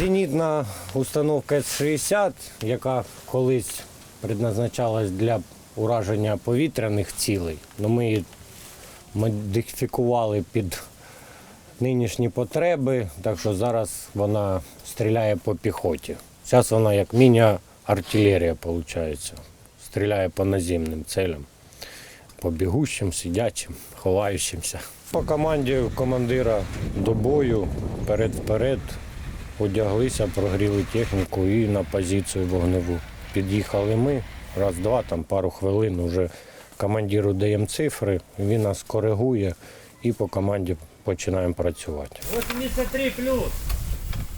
Зенітна установка С-60, яка колись предназначалась для ураження повітряних цілей, але ми її модифікували під нинішні потреби, так що зараз вона стріляє по піхоті. Зараз вона як міні-артилерія, виходить. Стріляє по наземним целям, по бігущим, сидячим, ховаючимся. По команді командира до бою, перед-вперед, одяглися, прогріли техніку і на позицію вогневу. Під'їхали ми, раз-два, там пару хвилин вже командиру даємо цифри, він нас коригує і по команді починаємо працювати. 83 плюс.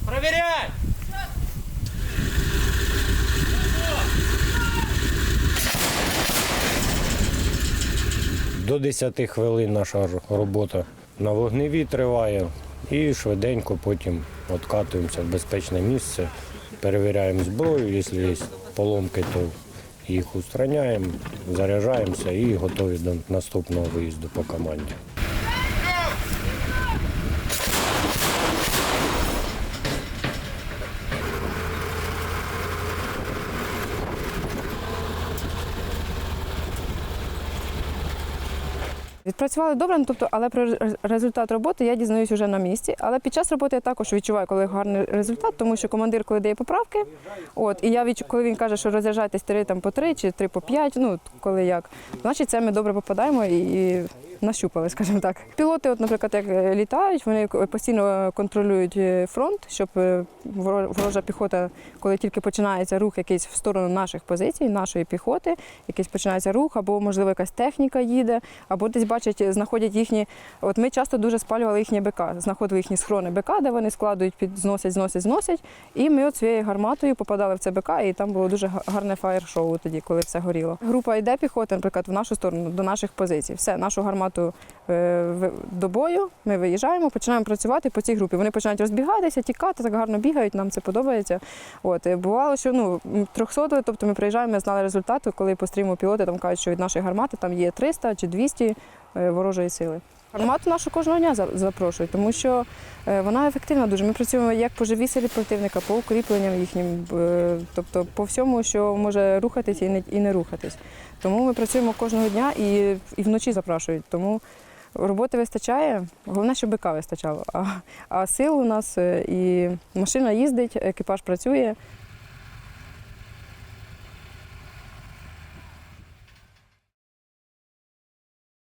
Проверяй! До 10 хвилин наша робота на вогневі триває і швиденько потім відкатуємося в безпечне місце, перевіряємо зброю, якщо є поломки, то їх устраняємо, заряджаємося і готові до наступного виїзду по команді. Відпрацювали добре, ну, тобто, але про результат роботи я дізнаюсь вже на місці. Але під час роботи я також відчуваю, коли гарний результат, тому що командир, коли дає поправки, от і я відчу, коли він каже, що розряджайтесь три там по три чи три по п'ять, ну коли як, значить це ми добре попадаємо і, і нащупали, скажімо так. Пілоти, от, наприклад, як е, літають, вони постійно контролюють е, фронт, щоб е, ворожа піхота, коли тільки починається рух якийсь в сторону наших позицій, нашої піхоти, якийсь починається рух, або можливо якась техніка їде, або десь бачать, знаходять їхні. От ми часто дуже спалювали їхні БК, знаходили їхні схорони БК, де вони складують, під зносять, зносять, зносять. І ми от своєю гарматою попадали в це БК, і там було дуже га- гарне фаєр-шоу тоді, коли все горіло. Група йде піхота, наприклад, в нашу сторону, до наших позицій. Все, нашу гармату е, в- до бою. Ми виїжджаємо, починаємо працювати по цій групі. Вони починають розбігатися, тікати, так гарно бігають, нам це подобається. От е, бувало, що ну трьохсотили, тобто ми приїжджаємо, ми знали результати, коли по стріму пілоти там кажуть, що від нашої гармати там є 300 чи 200 е, ворожої сили. Гармату нашу кожного дня за- запрошують, тому що е, вона ефективна дуже. Ми працюємо як по живій силі противника, по укріпленням їхнім, е, тобто по всьому, що може рухатись і не, і не рухатись. Тому ми працюємо кожного дня і, і вночі запрошують. Тому роботи вистачає. Головне, щоб БК вистачало. А, а сил у нас е, і машина їздить, екіпаж працює,